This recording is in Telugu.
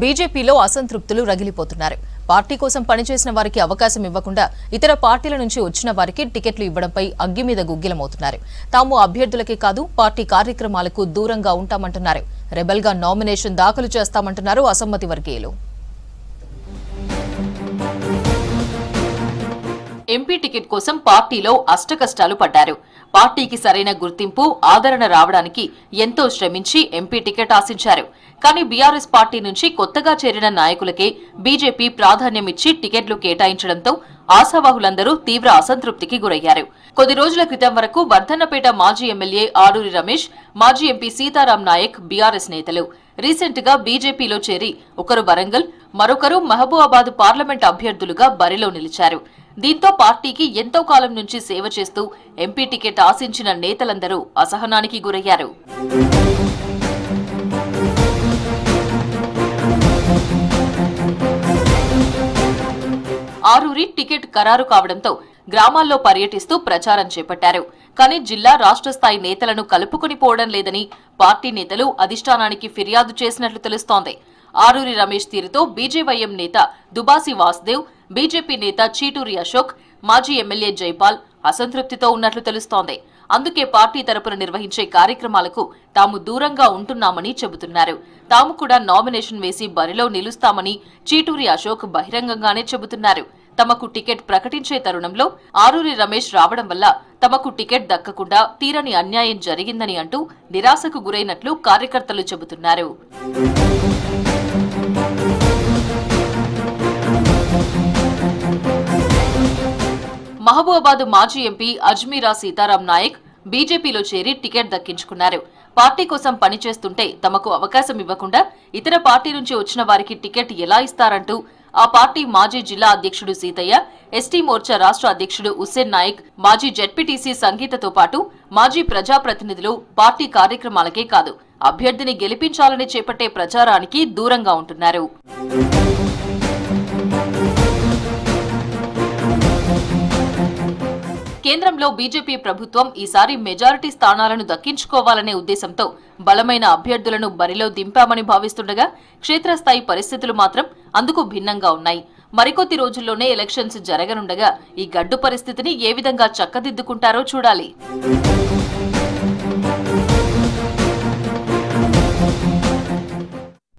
బీజేపీలో అసంతృప్తులు రగిలిపోతున్నారు. పార్టీ కోసం పనిచేసిన వారికి అవకాశం ఇవ్వకుండా ఇతర పార్టీల నుంచి వచ్చిన వారికి టికెట్లు ఇవ్వడంపై అగ్గి మీద గుగ్గిలమవుతున్నారు. తాము అభ్యర్థులకే కాదు పార్టీ కార్యక్రమాలకు దూరంగా ఉంటామంటున్నారు. రెబెల్గా నామినేషన్ దాఖలు చేస్తామంటున్నారు అసమ్మతి వర్గీయులు. ఎంపీ టికెట్ కోసం పార్టీలో అష్టకష్టాలు పడ్డారు. పార్టీకి సరైన గుర్తింపు ఆదరణ రావడానికి ఎంతో శ్రమించి ఎంపీ టికెట్ ఆశించారు. కానీ బీఆర్ఎస్ పార్టీ నుంచి కొత్తగా చేరిన నాయకులకే బీజేపీ ప్రాధాన్యమిచ్చి టికెట్లు కేటాయించడంతో ఆశావాహులందరూ తీవ్ర అసంతృప్తికి గురయ్యారు. కొద్ది రోజుల క్రితం వరకు వర్ధన్నపేట మాజీ ఎమ్మెల్యే ఆడూరి రమేష్ మాజీ ఎంపీ సీతారాం నాయక్ బీఆర్ఎస్ నేతలు. రీసెంట్గా బీజేపీలో చేరి ఒకరు వరంగల్ మరొకరు మహబూబాబాద్ పార్లమెంట్ అభ్యర్థులుగా బరిలో నిలిచారు. దీంతో పార్టీకి ఎంతో కాలం నుంచి సేవ చేస్తూ ఎంపీ టికెట్ ఆశించిన నేతలందరూ అసహనానికి గురయ్యారు. ఆరూరి టికెట్ ఖరారు కావడంతో గ్రామాల్లో పర్యటిస్తూ ప్రచారం చేపట్టారు. కానీ జిల్లా రాష్ట్ర స్థాయి నేతలను కలుపుకుని పోవడం లేదని పార్టీ నేతలు అధిష్టానానికి ఫిర్యాదు చేసినట్లు తెలుస్తోంది. ఆరూరి రమేష్ తీరుతో బీజేవైఎం నేత దుబాసి వాసుదేవ్ బీజేపీ నేత చీటూరి అశోక్ మాజీ ఎమ్మెల్యే జైపాల్ అసంతృప్తితో ఉన్నట్లు తెలుస్తోంది. అందుకే పార్టీ తరపున నిర్వహించే కార్యక్రమాలకు తాము దూరంగా ఉంటున్నామని చెబుతున్నారు. తాము కూడా నామినేషన్ వేసి బరిలో నిలుస్తామని చీటూరి అశోక్ బహిరంగంగానే చెబుతున్నారు. తమకు టికెట్ ప్రకటించే తరుణంలో ఆరూరి రమేష్ రావడం వల్ల తమకు టికెట్ దక్కకుండా తీరని అన్యాయం జరిగిందని అంటూ నిరాశకు గురైనట్లు కార్యకర్తలు చెబుతున్నారు. మహబూబాబాద్ మాజీ ఎంపీ అజ్మీరా సీతారాం నాయక్ బీజేపీలో చేరి టికెట్ దక్కించుకున్నారు. పార్టీ కోసం పనిచేస్తుంటే తమకు అవకాశం ఇవ్వకుండా ఇతర పార్టీ నుంచి వచ్చిన వారికి టికెట్ ఎలా ఇస్తారంటూ ఆ పార్టీ మాజీ జిల్లా అధ్యక్షుడు సీతయ్య ఎస్టీ మోర్చా రాష్ట్ర అధ్యక్షుడు హుస్సేన్ నాయక్ మాజీ జెడ్పీటీసీ సంగీతతో పాటు మాజీ ప్రజాప్రతినిధులు పార్టీ కార్యక్రమాలకే కాదు అభ్యర్థిని గెలిపించాలని చేపట్టే ప్రచారానికి దూరంగా ఉంటున్నారు. కేంద్రంలో బీజేపీ ప్రభుత్వం ఈసారి మెజారిటీ స్థానాలను దక్కించుకోవాలనే ఉద్దేశంతో బలమైన అభ్యర్థులను బరిలో దింపామని భావిస్తుండగా క్షేత్రస్థాయి పరిస్థితులు మాత్రం అందుకు భిన్నంగా ఉన్నాయి. మరికొద్ది రోజుల్లోనే ఎలక్షన్స్ జరగనుండగా ఈ గడ్డు పరిస్థితిని ఏ విధంగా చక్కదిద్దుకుంటారో చూడాలి.